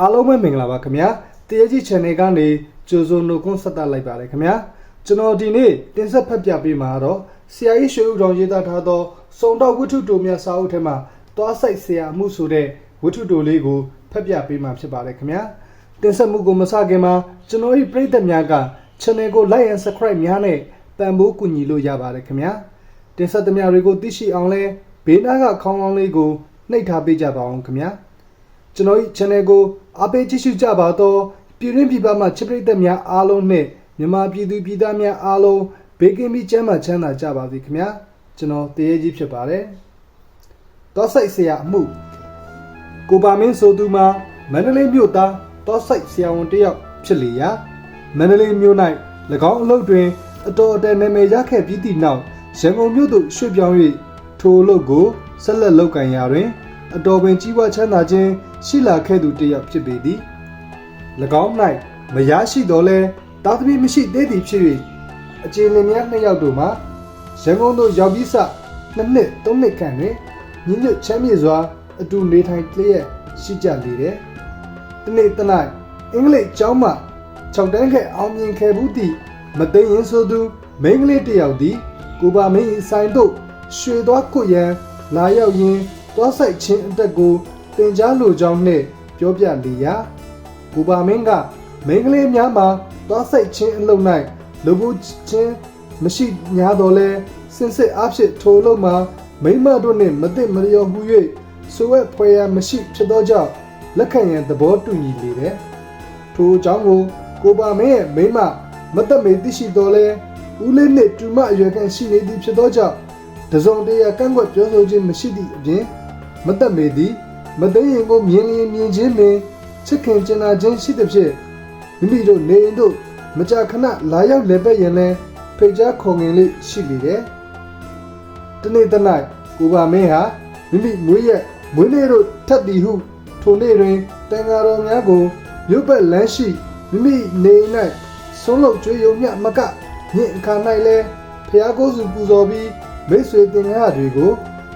အားလုံးပဲမင်္ဂလာပါခင်ဗျာတရေကြီး channel ကနေကြိုဆိုနှုတ်ခွန်းဆက်သလိုက်ပါတယ်ခင်ဗျာကျွန်တော်ဒီနေ့တင်ဆက်ဖတ်ပြပေးမှာတော့ဆရာကြီးရွှေဦးတော်ရေးသားထားသောစုံတော့ဝိထုတိုမြတ်စာအုပ်ထဲမှာတွားဆိုင်ဆရာမှုဆိုတဲ့ဝိထုတိုလေးကိုဖတ်ပြပေးမှာဖြစ်ပါတယ်ခင်ဗျာတင်ဆက်မှုကိုမစခင်မှာကျွန်တော်၏ပရိသတ်များက channel ကို like and subscribe များနဲ့ပံ့ပိုးကူညီလို့ရပါတယ်ခင်ဗျာ တင်ဆက်သမျှတွေကိုသိရှိအောင်လဲဘေးနားကခေါင်းလောင်းလေးကိုနှိပ်ထားပေးကြပါအောင်ခင်ဗျာကျွန်တော်၏ channel ကိုအားပေးကြည့်ရှုကြပါတော့ပြည်တွင်းပြည်ပမှချစ်ပရိသတ်များအားလုံးနဲ့မြန်မာပြည်သူပြည်သားများအားလုံးဘေးကင်းပြီးကျန်းမာချမ်းသာကြပါစေခင်ဗျာကျွန်တော်တရေကြီးဖြစ်ပါတယ်တောဆိုင်ဆရာအမှုကိုပါမင်းဆိုသူမှာမန္တလေးမြို့သားတောဆိုင်ဆရာဝန်တစ်ယောက်ဖြစ်လေရာမန္တလေးမြို့၌၎င်းအလုပ်တွင်အတော်အတန်နာမည်ရခဲ့ပြီးသည့်နောက် ရန်ကုန်မြို့သို့ရွှေ့ပြောင်း၍ထိုအလုပ်ကိုဆက်လက်လုပ်ကင်ရာတွင်အတော်ပင်ကြီးပွားချမ်းသာခြင်းရှိလာခဲ့သူတစ်ယောက်ဖြစ်ပေသည်၎င်း၌မရရှိတော်လဲတာသမီမရှိသေးသည်ဖြစ်၍အခြေလင်များနှစ်ယောက်တို့မှာရန်ကုန်သို့ရောက်ပြီးစနှစ်နှစ်သုံးနှစ်ခန့်တွင်ညီညွတ်ချမ်းမြေစွာအတူနေထိုင်လျက်ရှိကြလေတယ်။တနေ့တနေ့အင်္ဂလိပ်ကျောင်းမှ6တန်းခက်အောင်မြင်ခဲ့ဘူးသည့်မသိရင်ဆိုသူမိန်းကလေးတစ်ယောက်သည် ကိုပါမင်း၏ဆိုင်သို့ရွှေသွားကွရန်လာရောက်ရင်းသွားဆိုင်ခြင်းအတက်ကိုတင် जा လိုကြောင်းနှင့်ပြောပြလေရာကိုပါမင်းကမိန်းကလေးများမှာသွားဆိုင်ခြင်းအလုပ်၌လူဘူးချင်းမရှိညာတော်လဲစင်စစ်အဖြစ်ထိုအလုပ်မှာမိမတို့နှင့်မသိမလျော်ဟု၍ဆိုဝဲဖွယ်ရမရှိဖြစ်သောကြောင့်လက်ခံရန်သဘောတူညီလေတယ်ထိုအကြောင်းကိုကိုပါမင်းရဲ့မိမမသက်မေသိရှိတော်လဲ ဦးလေးနှင့်တူမအရွယ်ခံရှိနေသည်ဖြစ်သောကြောင့်တစုံတရာကန့်ကွက်ပြောဆိုခြင်းမရှိသည့်အပြင်မသက်မေသည်မသိရင်ကိုမြင်လျင်မြင်ချင်းပင်ချစ်ခင်ကျင်နာခြင်းရှိသဖြင့်မိမိတို့နေအိမ်တို့မကြာခဏလာရောက်လည်ပတ်ရင်လည်းဖိတ်ကြားခေါ်ငင်လေးရှိလေတယ်။တနေ့တနေ့ကိုပါမင်းဟာမိမိမွေးရက်မွေးနေ့တို့ထပ်သည်ဟုထိုနေ့တွင်တန်ဃာတော်များကိုမြို့ပတ်လမ်းရှိမိမိနေအိမ်၌ဆုံးလုပ်ကြွေးရုံမျှမက ညင်အခါ၌လည်းဖျားကိုးစုပူဇော်ပြီးမိတ်ဆွေတင်ငါတွေကို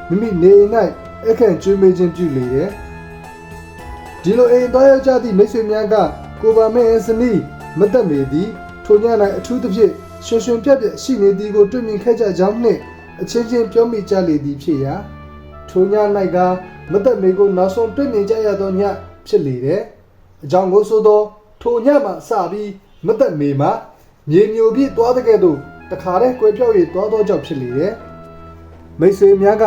မိမိနေအိမ်၌အခန့်ကျွေးမေးခြင်းပြုလေတယ်။ဒီလိုအိမ်တော်ရောက်ကြသည့်မိတ်ဆွေများကကိုပါမင်းအစနီးမသက်မေသည်ထိုည၌အထူးသဖြင့်ရှင်ရှင်ပြတ်ပြတ်ရှိနေသည်ကိုတွေ့မြင်ခဲ့ကြကြောင်းနှင့်အချင်းချင်းပြောမိကြလေသည်ဖြစ်ရာထိုည၌ကမသက်မေကိုနောက်ဆုံးတွေ့မြင်ကြရသောညဖြစ်လေတယ်။အကြောင်းကိုဆိုသောထိုညမှစပြီးမသက်မေမှာ မြေမျိုးပြည့်သွားတဲ့ကဲ့သို့တခါတည်းကွယ်ပြောက်၍သွားသောကြောင့်ဖြစ်လေတယ်။မိတ်ဆွေများက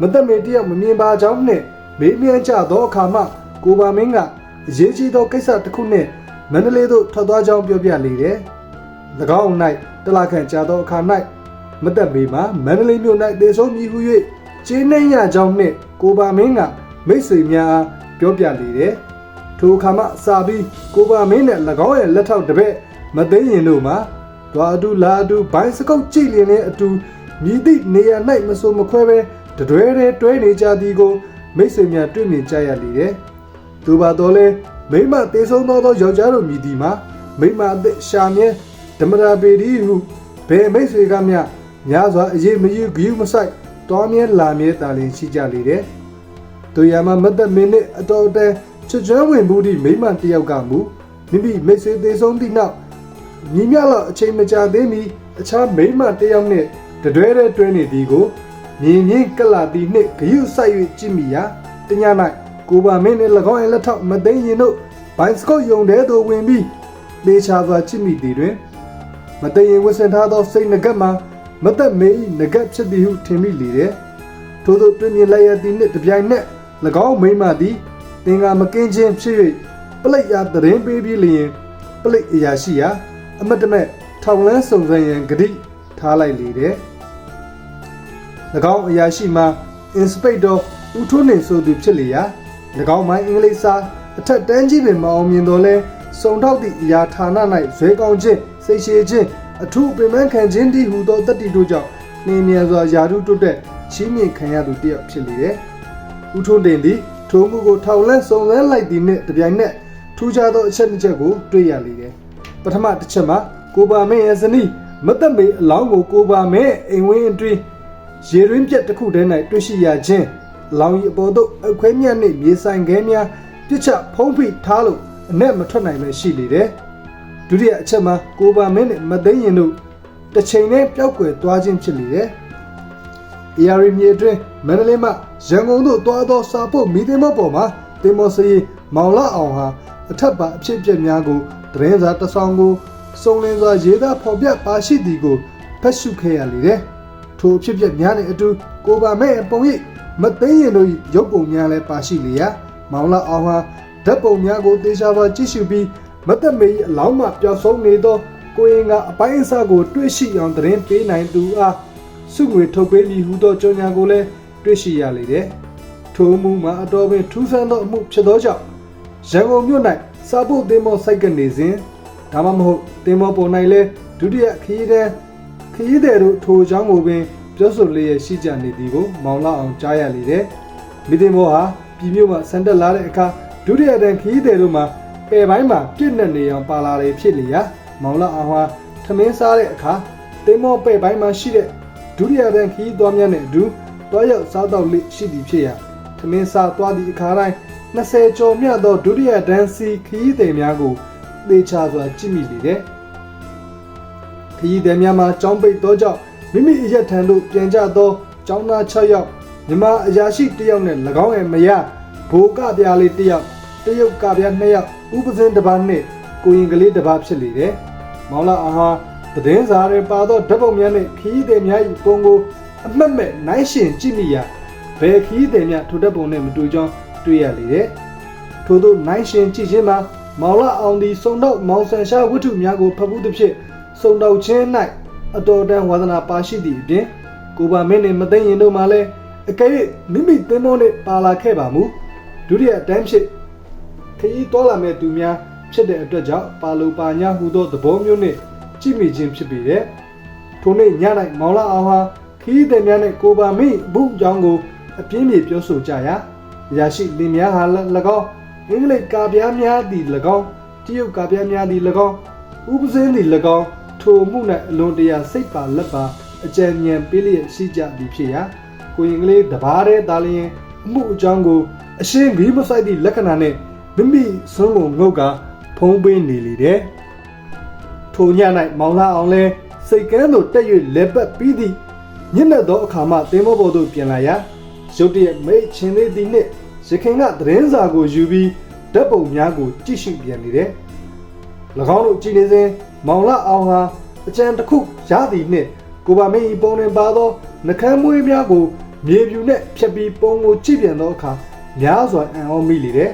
မသက်မေတယောက်မမြင်ပါကြောင်းနှင့်မေးမြန်းကြသောအခါမှကိုပါမင်းကအရေးကြီးသောကိစ္စတစ်ခုနှင့်မန္တလေးသို့ထွက်သွားကြောင်းပြောပြလေတယ်။၎င်း၌တလခန့်ကြာသောအခါ၌မသက်မေမှာမန္တလေးမြို့၌တေဆုံးမည်ဟု၍ကျင်းနှိမ့်ရကြောင်းနှင့်ကိုပါမင်းကမိတ်ဆွေများအားပြောပြလေတယ်။ထိုအခါမှစပြီးကိုပါမင်းနဲ့၎င်းရဲ့လက်ထောက်တစ်ပည့် မသိရင်တို့မှာတွာအတူလာအတူဘိုင်းစကုတ်ကြည့်လင်းတဲ့အတူမြည်သည့်နေရာ၌မဆိုမခွဲပဲတတွဲတဲတွဲနေကြသည်ကိုမိတ်ဆွေများတွေ့မြင်ကြရလေတယ်။သူပါတော့လဲမိမတေဆုံးသောသောယောက်ျားတို့မြည်သည်မှာမိမအသက်ရှာမြဲဓမ္မရာပေဒီဟုဘယ်မိတ်ဆွေကမျှများစွာအရေးမယူဂယူမဆိုင်တွားမြဲလာမြဲတာလင်ရှိကြလေတယ်။သူရမမတ်သက်မင်းနှင့်အတော်တန်ချွတ်ချွမ်းဝင်မှုသည့်မိမတစ်ယောက်ကမူမိမိမိတ်ဆွေတေဆုံးသည့်နောက် ညီမြလောက်အချိန်မကြာသေးမီအခြားမိန်းမတစ်ယောက်နှင့်တတွဲတဲ့တွဲနေသည်ကိုမြင်မြင်ကလာသည်နှင့်ဂယုဆိုင်၍ကြည့်မိရာတည၌ကိုပါမင်းနှင့်၎င်း၏လက်ထောက်မသိရင်တို့ဘိုင်စကုတ်ယုံတဲ့သို့ဝင်ပြီးတေချာစွာကြည့်မိသည်တွင်မသိရင်ဝစ်စင်ထားသောစိတ်ငကက်မှာမသက်မေ၏ငကက်ဖြစ်သည်ဟုထင်မိလေတယ်ထို့သောတွင်မြင်လိုက်ရသည်နှင့်တပြိုင်နက်၎င်းမိန်းမသည်သင်္ကာမကင်းခြင်းဖြစ်၍ပလိတ်ရာတရင်ပေးပြီးလျင်ပလိတ်အရာရှိရာ အမတ်တမဲ့ထောင်လန်းစုံစမ်းရန်ဂတိထားလိုက်လေတဲ့၎င်းအရာရှိမှာ inspector ဦးထွန်းနေဆိုသူဖြစ်လေရာ၎င်းမှာအင်္ဂလိပ်စာအထက်တန်းကြီးပင်မအောင်မြင်တော့လဲစုံထောက်သည့်အရာဌာန၌ဇွဲကောင်းခြင်းစိတ်ရှည်ခြင်းအထူးပင်ပန်းခံခြင်းတည်ဟူသောတတ္တိတို့ကြောင့်နှင်းမြန်စွာယာရုတွတ်တဲ့ချီးမြှင့်ခံရသူတစ်ယောက်ဖြစ်လေတဲ့ဦးထွန်းတင်သည်ထိုမှုကိုထောင်လန်းစုံစမ်းလိုက်သည်နှင့်တပြိုင်နက်ထူးခြားသောအချက်တစ်ချက်ကိုတွေ့ရလေတယ် ပထမတစ်ချက်မှာကိုပါမင်းရဲ့ဇနီးမသက်မေအလောင်းကိုကိုပါမင်းအိမ်ဝင်းအတွင်းရေရင်းပြက်တစ်ခုတည်း၌တွေ့ရှိရခြင်းလောင်ရီအပေါ်သို့အခွဲမြတ်နှင့်မြေဆိုင်ခဲများပြစ်ချဖုံးဖိထားလို့အ내မထွက်နိုင်ပဲရှိလေတယ်ဒုတိယအချက်မှာကိုပါမင်းနဲ့မသိန်းရင်တို့တစ်ချိန်နဲ့ပျောက်ကွယ်သွားခြင်းဖြစ်လေတယ် AR မြေအတွင်းမန္တလေးမှရန်ကုန်သို့တွားသောစာပုတ်မီတင်မောပေါ်မှာတင်မောစရီမောင်လာအောင်ဟာအထက်ပါအဖြစ်အပျက်များကို သတင်းစာတစ်ဆောင်ကိုစုံလင်စွာရေးသားဖော်ပြပါရှိသည်ကိုဖတ်ရှုခဲ့ရလေတယ်။ထိုအဖြစ်အပျက်များနှင့်အတူကိုပါမဲ့အပုံရိပ်မသိရင်တို့၏ရုပ်ပုံများလည်းပါရှိလေရာမောင်လာအောင်ဟာဓာတ်ပုံများကိုတေချာပါကြည့်ရှုပြီးမသက်မေ၏အလောင်းမှပျောက်ဆုံးနေသောကိုရင်ကအပိုင်းအစကိုတွေ့ရှိအောင်သတင်းပေးနိုင်သူအားစုငွေထုတ်ပေးမည်ဟူသောကြော်ညာကိုလည်းတွေ့ရှိရလေတယ်။ထိုအမှုမှာအတော်ပင်ထူးဆန်းသောအမှုဖြစ်သောကြောင့်ရန်ကုန်မြို့၌ စာပုတ်သင်္ဘောစိုက်ကနေစဉ်ဒါမှမဟုတ်သင်္ဘောပေါ်၌လည်းဒုတိယခရီးတဲ့ခရီးသည်တို့ထိုအကြောင်းကိုပင်ပြောဆိုလျက်ရှိကြနေသည်ကိုမောင်လာအောင်ကြားရလေတယ်။မိသင်္ဘောဟာပြည်မြို့မှဆန်တက်လာတဲ့အခါဒုတိယတန်းခရီးသည်တို့မှာပယ်ပိုင်းမှာပြည့်နေနေအောင်ပါလာလေဖြစ်လျာမောင်လာအောင်ဟာထမင်းစားတဲ့အခါသင်္ဘောပဲ့ပိုင်းမှာရှိတဲ့ဒုတိယတန်းခီးသွားမြတ်နဲ့အတူတွားရောက်စားတော့လိရှိသည်ဖြစ်ရာထမင်းစားသွားသည့်အခါတိုင်း 20ကျော်မြတ်သောဒုတိယတန်းစီခီးသည်များကိုသေချာစွာကြည့်မိလေတဲ့ခီးသည်များမှာကြောင်းပိတ်သောကြောင့်မိမိအရက်ထံသို့ပြန်ကြသောကျောင်းသား6ယောက်မြမအရာရှိ1ယောက်နဲ့၎င်းရဲ့မယားဘိုးကပြားလေး1ယောက်တရုတ်ကပြား2ယောက်ဥပဇင်းတစ်ပါးနှင့်ကိုရင်ကလေးတစ်ပါးဖြစ်လေတဲ့မောင်လာအာဟာသတင်းစာတွေပါသောဓာတ်ပုံများနဲ့ခီးသည်များ၏ပုံကိုအမှတ်မဲ့နိုင်ရှင်ကြည့်မိရာဘယ်ခီးသည်များထိုဓာတ်ပုံနဲ့မတူကြောင်း တွေ့ရလေတဲ့ထို့သောနိုင်ရှင်ကြည့်ခြင်းမှာမောင်လာအောင်သည်စုံတော့မောင်ဆန်ရှားဝတ္ထုများကိုဖတ်ဘူးသဖြင့်စုံတော့ခြင်း၌အတော်တန်ဝါသနာပါရှိသည့်အပြင်ကိုပါမင်းနှင့်မသိရင်တို့မှလည်းအကယ်၍မိမိသင်္ဘောနှင့်ပါလာခဲ့ပါမူဒုတိယတန်းဖြစ်ခရီးတော်လာမဲ့သူများဖြစ်တဲ့အတွက်ကြောင့်ပါလိုပါညာဟူသောသဘောမျိုးနဲ့ကြည့်မိခြင်းဖြစ်ပေတဲ့ထိုနေ့ည၌မောင်လာအောင်ဟာခရီးသည်များနဲ့ကိုပါမိအမှုအကြောင်းကိုအပြင်းပြေပြောဆိုကြရာ ရရှိလင်များဟာ၎င်းအင်္ဂလိပ်ကာပြားများသည်၎င်းတရုတ်ကာပြားများသည်၎င်းဥပဇင်းသည်၎င်းထိုမှု၌အလွန်တရာစိတ်ပါလက်ပါအကြံဉာဏ်ပေးလျက်ရှိကြသည်ဖြစ်ရာကိုရင်ကလေးတဘာတဲ့သားလျင်အမှုအကြောင်းကိုအရှင်းဂီးမဆိုင်သည့်လက္ခဏာနဲ့မိမိဆုံးကိုငုတ်ကဖုံးပေးနေလေတဲ့ထိုည၌မောင်လာအောင်လဲစိတ်ကန်းသို့တက်၍လက်ပတ်ပြီးသည့်ညနေသောအခါမှသင်္ဘောပေါ်သို့ပြန်လာရာ ရုတ်တရက်မိတ်ချင်းသေးသည်နှင့်ရခင်ကသတင်းစာကိုယူပြီးဓာတ်ပုံများကိုကြည့်ရှုပြန်လေတဲ့၎င်းတို့ကြည်နေစဉ်မောင်လာအောင်ဟာအကြံတစ်ခုရသည်နှင့်ကိုပါမင်းဤပုံတွင်ပါသောနှကမ်းမွေးများကိုမြေပြူနှင့်ဖြတ်ပြီးပုံကိုကြည့်ပြန်သောအခါများစွာအံ့ဩမိလေတဲ့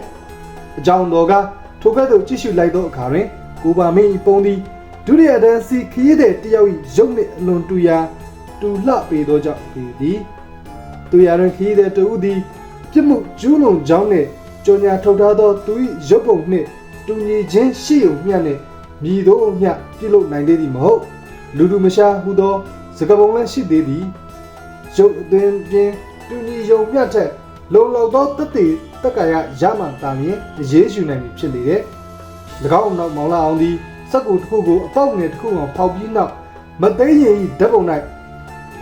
အကြောင်းတော်ကထိုကဲ့သို့ကြည့်ရှုလိုက်သောအခါတွင်ကိုပါမင်းဤပုံသည်ဒုတိယတန်းစီခရီးတဲ့တယောက်၏ရုပ်နှင့်အလွန်တူရာတူလှပေသောကြောင့်ပေသည် သူရတွင်ခရီးတဲ့တဦးသည်ပြစ်မှုကျူးလွန်ကြောင်းနှင့်ကြော်ညာထုတ်ထားသောသူ၏ရုပ်ပုံနှင့်တူညီခြင်းရှိုံမျှနှင့်မြည်သောမျှပြုလုပ်နိုင်သေးသည်မဟုတ်လူလူမရှာဟုသောစကပုံလည်းရှိသေးသည်ရုပ်အသွင်ပြင်တူညီယုံမျှထက်လုံလောက်သောတသက်တက္ကရာရမှန်တာမြင်အရေးယူနိုင်ပြီဖြစ်လေတဲ့၎င်းနောက်မောင်လာအောင်သည်စက်ကူတစ်ခုကိုအပေါက်ငယ်တစ်ခုအောင်ဖောက်ပြီးနောက်မသိရင်ဤဓာတ်ပုံ၌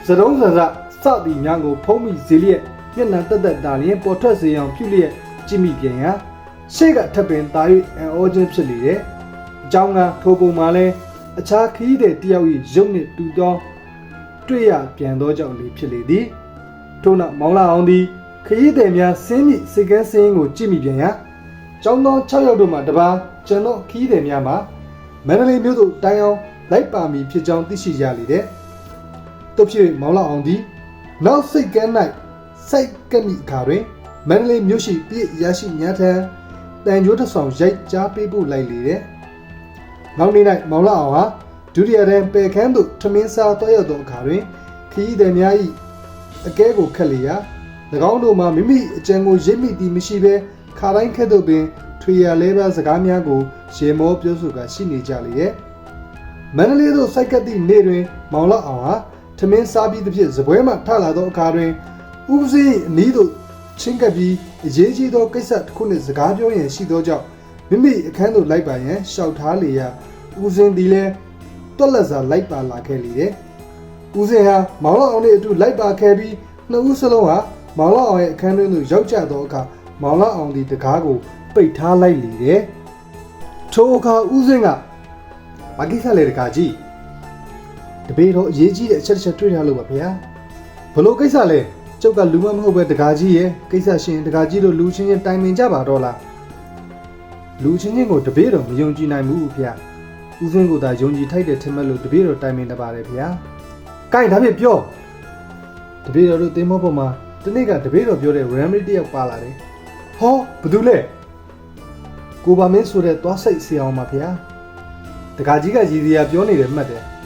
စတုံးစစ စသည်များကိုဖုံးမိစေလျက်မျက်နှာတက်တက်တာလျင်ပေါ်ထွက်စေအောင်ပြုလျက်ကြည့်မိပြန်ရာရှေ့ကထပ်ပင်တာ၍အံ့ဩခြင်းဖြစ်လေတဲ့။အကြောင်းကထိုပုံမှာလဲအခြားခရီးတဲ့တယောက်၏ရုပ်နှင့်တူသောတွေ့ရပြန်သောကြောင့်လေဖြစ်လေသည်။ထို့နောက်မောင်လာအောင်သည်ခရီးသည်များဆင်းမိစိတ်ကန်းစင်းကိုကြည့်မိပြန်ရာကျောင်းသား6ယောက်တို့မှတပါကျွန်တော်ခရီးသည်များမှာမန္တလေးမြို့သို့တိုင်အောင်လိုက်ပါမည်ဖြစ်ကြောင်းသိရှိရလေတဲ့။တို့ဖြစ်မောင်လာအောင်သည် နောက်စိတ်ကန်း၌စိုက်ကပ်မိအခါတွင်မန္တလေးမြို့ရှိပြည့်ရရှိများထံတန်ကြိုးတစ်ဆောင်ရိုက်ကြားပေးဖို့လိုက်လေတဲ့။နောက်နေ့၌မောင်လာအောင်ဟာဒုတိယတန်းပေခန်းသို့ထမင်းစားတော့ရောက်သောအခါတွင်ခရီးသည်များ၏အကဲကိုခက်လျာ၎င်းတို့မှမိမိအကြံကိုရိပ်မိသည်မရှိဘဲခါတိုင်းခက်သို့ပင်ထွေရလဲပါစကားများကိုရေမောပြောဆိုကရှိနေကြလေတဲ့။မန္တလေးသို့စိုက်ကပ်သည့်နေ့တွင် မောင်လာအောင်ဟာ ထမင်းစားပြီးသဖြင့်ဇပွဲမှထလာသောအခါတွင်ဥပစေအနီးသို့ချင်းကပ်ပြီးအရေးကြီးသောကိစ္စတစ်ခုနှင့်စကားပြောရန်ရှိသောကြောင့်မိမိအခန်းသို့လိုက်ပါရန်ရှောက်ထားလေရာဥစဉ်သည်လည်းတွက်လက်စွာလိုက်ပါလာခဲ့လေတဲ့ဦးစင်ဟာမောင်လောက်အောင်နဲ့အတူလိုက်ပါခဲ့ပြီးနှစ်ဦးစလုံးဟာမောင်လောက်အောင်ရဲ့အခန်းတွင်းသို့ရောက်ကျသောအခါမောင်လောက်အောင်ဒီတကားကိုပိတ်ထားလိုက်လေတယ်ထိုအခါဦးစင်ကမကိစ္စလေတကားကြီး တပည့်တော်အရေးကြီးတဲ့အချက်တစ်ချက်တွေ့ထားလို့ပါဗျာဘလို့ကိစ္စလဲကျုပ်ကလူမမဟုတ်ပဲတကားကြီးရဲ့ကိစ္စရှင်တကားကြီးတို့လူချင်းချင်းတိုင်ပင်ကြပါတော့လားလူချင်းချင်းကိုတပည့်တော်မယုံကြည်နိုင်ဘူးဗျာဦးစင်ကိုသာယုံကြည်ထိုက်တဲ့ထင်မဲ့လို့တပည့်တော်တိုင်ပင်တပါတယ်ဗျာ။ကိုင်ဒါဖြင့်ပြောတပည့်တော်တို့တင်းမောပေါ်မှာတနေ့ကတပည့်တော်ပြောတဲ့ remedy တယောက်ပါလာတယ်။ဟောဘာတူလဲ။ကိုပါမင်းဆိုတဲ့သွားစိတ်ဆရာအောင်ပါဗျာ။တကာကြီးကရည်စရာပြောနေတယ်မှတ်တယ်။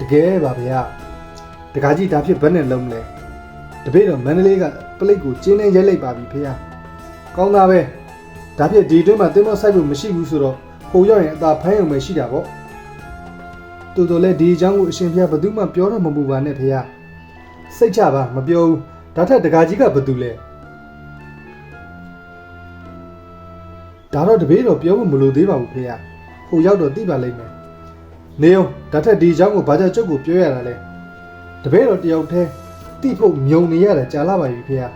တကယ်ပါဗျာ။တကာကြီးဒါဖြင့်ဘယ်နဲ့လုံးမလဲ။တပည့်တော်မန္တလေးကပလိတ်ကိုကျင်းနေရိုက်လိုက်ပါပြီဖေ။ကောင်းတာပဲ။ဒါဖြင့်ဒီအတွင်းမှာတင်းမောဆိုင်ဖို့မရှိဘူးဆိုတော့ဟိုရောက်ရင်အသာဖမ်းရုံပဲရှိတာပေါ့။တူတူလည်းဒီအကြောင်းကိုအရှင်ဖျားဘယ်သူမှပြောတော့မပူပါနဲ့ဖေဟာစိတ်ချပါမပြောဘူးဒါထက်တကာကြီးကဘယ်သူလဲဒါတော့တပည့်တော်ပြောဖို့မလိုသေးပါဘူးဖေဟာဟိုရောက်တော့သိပါလိမ့်မယ် နေအောင်ဒါထက်ဒီအကြောင်းကိုဘာကြောင့်ကျုပ်ကိုပြောရတာလဲတပည့်တော်တယောက်တည်းတိဖို့မြုံနေရတယ်ကြာလာပါပြီဖေဟာ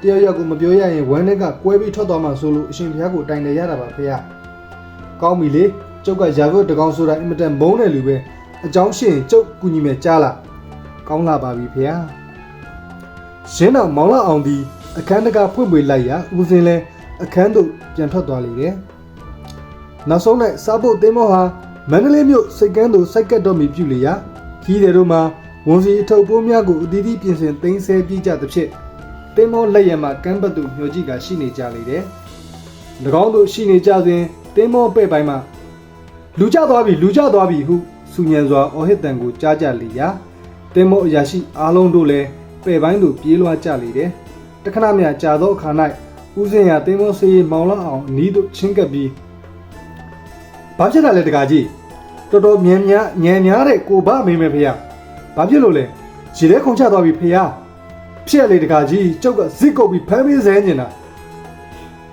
တယောက်ယောက်ကိုမပြောရရင်ဝမ်းထဲကကွဲပြီးထွက်သွားမှဆိုလို့အရှင်ဖျားကိုတိုင်တယ်ရတာပါဖေဟာကောင်းပြီလေကျုပ်ကရာဇဝတ်တကောင်ဆိုတာအင်မတန်မုန်းတဲ့လူပဲအကြောင်းရှိရင်ကျုပ်ကူညီမယ်ကြားလားကောင်းလာပါပြီဖေဟာရင်းတော်မောင်လာအောင်ဒီအခန်းတကာဖွင့်ပေးလိုက်ရာဦးစင်းလဲအခန်းသို့ပြန်ထွက်သွားလေတယ်နောက်ဆုံး၌စားဖို့တင်းမောဟာ မန္တလေးမြို့စိတ်ကန်းသို့စိုက်ကတ်တော်မီပြုလေရာခီးတယ်တို့မှာဝန်စီအထုပ်ပိုးများကိုအသီးသီးပြင်ဆင်သိမ်းဆဲပြကြသဖြင့်တင်းမောလက်ရံမှာကမ်းဘတ်သို့မျှော်ကြည့်ကရှိနေကြလေတယ်၎င်းတို့ရှိနေကြစဉ်တင်းမောပဲ့ပိုင်းမှာလူကြသွားပြီလူကြသွားပြီဟုစူညံစွာအော်ဟစ်တန်ကိုကြားကြလေရာတင်မောအရာရှိအားလုံးတို့လည်းပဲ့ပိုင်းသို့ပြေးလွှားကြလေတယ်တခဏမြကြာသောအခါ၌ဦးစင်ရတင်မောဆေးမောင်လာအောင်အနီးသို့ချင်းကပ်ပြီးဘာဖြစ်တာလဲတကားကြီး တော်တော်မြန်များညံများတဲ့ကိုဗမေးမယ်ဖေဟာဘာဖြစ်လို့လဲခြေထဲခုန်ချသွားပြီဖေဟာဖြစ်လေတကားကြီးကျုပ်ကဇစ်ကုတ်ပြီးဖမ်းပေးစဲနေတာ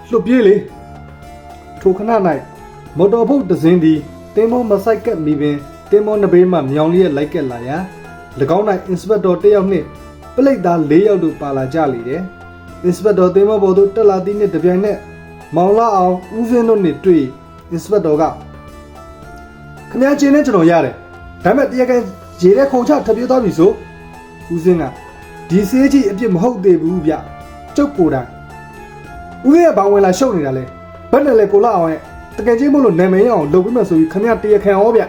လွတ်ပြေးလေထိုခဏ၌မော်တော်ဘုတ်တစ်စင်းသည်တင်းမောမဆိုင်ကက်မိပင်တင်းမောနှစ်ဘေးမှမြောင်လျက်လိုက်ကက်လာရာ၎င်း၌အင်စပက်တော်တစ်ယောက်နှင့်ပလိတ်သား၄ယောက်တို့ပါလာကြလေတယ်။အင်စပက်တော်တင်းမောဘော်တို့တက်လာသည့်နှင့်တပြိုင်နက်မောင်လာအောင်ဦးစင်းတို့နှင့်တွေ့အင်စပက်တော်က ခင်ဗျားချင်းနဲ့ကျွန်တော်ရတယ်။ဒါပေမဲ့တရားခံရေထဲခုံချထပ်ပြေးသွားပြီဆိုဦးစင်းကဒီစေးကြီးအပြစ်မဟုတ်သေးဘူးဗျ။ကျုပ်ကိုယ်တိုင်ဦးစင်းကဘာဝင်လာရှုပ်နေတာလဲဘယ်နဲ့လဲကိုလာအောင်ရဲ့တကယ်ချင်းမို့လို့နာမည်ရအောင်လုပ်ပြီးမှဆိုပြီးခမရတရားခံဩဗျ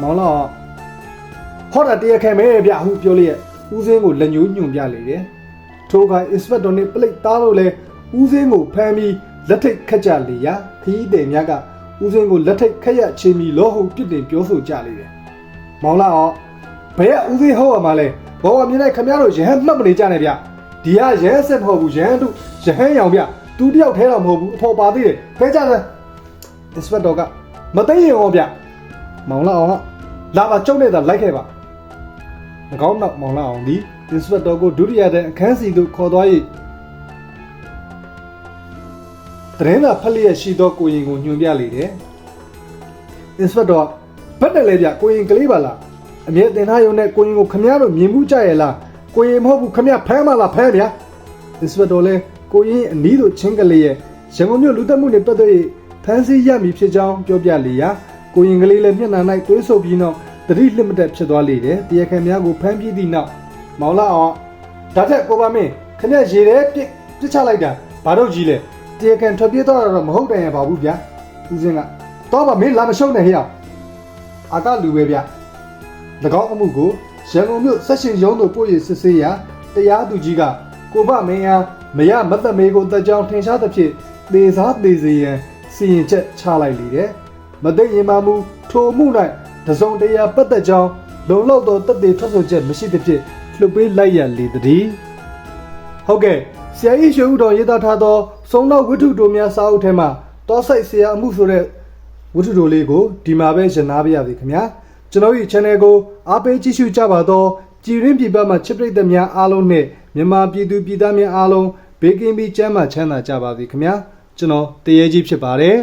မောင်တော့ဟောတာတရားခံမဲဗျဟုပြောလိုက်ရဦးစင်းကိုလက်ညှိုးညွန်ပြလေတယ်ထိုအခါအစ်စပက်တော်နဲ့ပလိတ်သားလို့လဲဦးစင်းကိုဖမ်းပြီးလက်ထိတ်ခတ်ကြလေရာခီးတဲ့များက ဦးစင်းကိုလက်ထိတ်ခတ်ရချင်းပြီးလောဟုပြစ်တင်ပြောဆိုကြလေတယ်မောင်လာအောင်ဘယ်ကဦးစင်းဟုတ်ရမှာလဲဘောအမြင်နဲ့ခမရတို့ရဟန်းမှတ်မနေကြနဲ့ဗျဒီကရဟန်းဆက်မဟုတ်ဘူးရဟန်းတို့ရဟန်းရောင်ဗျသူတယောက်ထဲတော့မဟုတ်ဘူးအဖော်ပါသေးတယ်ဖဲကြတယ်အစ်စပက်တော်ကမသိရင်ဟောဗျမောင်လာအောင်ကလာပါကျုံနေတာလိုက်ခဲ့ပါ၎င်းနောက်မောင်လာအောင်ဒီအစ်စပက်တော်ကိုဒုတိယတဲ့အခန်းစီသို့ခေါ်သွား၍ တရင်သာဖက်လျက်ရှိသောကိုရင်ကိုညွှန်ပြလေတယ်အစ်စပက်တော်ဘတ်တယ်လေဗျကိုရင်ကလေးပါလားအမြဲတင်ထားရုံနဲ့ကိုရင်ကိုခမရတို့မြင်မှုကြရဲ့လားကိုရင်မဟုတ်ဘူးခမရဖမ်းမလားဖမ်းဗျာအစ်စပက်တော်လဲကိုရင်အနီးသို့ချင်းကလေးရဲ့ရန်ကုန်မြို့လူသက်မှုနဲ့ပတ်သက်၍ဖမ်းဆီးရမည်ဖြစ်ကြောင်းပြောပြလေရာကိုရင်ကလေးလည်းမျက်နှာ၌တွေးဆုပ်ပြီးနောက်တတိလစ်မတက်ဖြစ်သွားလေတယ်တရားခံများကိုဖမ်းပြသည့်နောက်မောင်လာအောင်ဒါထက်ကိုပါမင်းခမရရေထဲပြစ်ပြစ်ချလိုက်တာဘာတော့ကြီးလဲ တရားခံထွက်ပြေးသွားတာတော့မဟုတ်တယ်ရပါဘူးဗျာဦးစင်းကတော့ပါမင်းလာမရှုံးနဲ့ဟေ့အောင်အာကလူပဲဗျ၎င်းအမှုကိုရန်ကုန်မြို့ဆက်ရှင်ရုံးသို့ပို့ရစစ်ဆေးရာတရားသူကြီးကကိုဗမင်းအားမရမတ်တမေကိုတက်ကြောင်းထင်ရှားသဖြင့်သေစားသေစေရန်စီရင်ချက်ချလိုက်လေတယ်မသိရင်မှမူထိုမှု၌တစုံတရာပတ်သက်ကြောင်းလုံလောက်သောတက်သေးထွက်ဆိုချက်မရှိသဖြင့်လှုပ်ပေးလိုက်ရလေသည်ဟုတ်ကဲ့ဆရာကြီးရွှေဦးတော်ရေးသားထားသော စုံတော့ဝိထုတို့များစာအုပ်ထဲမှာတောဆိုင်ဆရာအမှုဆိုတဲ့ဝိထုတို့လေးကိုဒီမှာပဲရနာပါရစေခင်ဗျာကျွန်တော်တို့ channel ကိုအားပေးကြည့်ရှုကြပါတော့ကြည်ရင်းပြပမှာချစ်ပရိသတ်များအားလုံးနဲ့မြန်မာပြည်သူပြည်သားများအားလုံးဘေးကင်းပြီးကျန်းမာချမ်းသာကြပါစေခင်ဗျာကျွန်တော်တရေကြီးဖြစ်ပါတယ်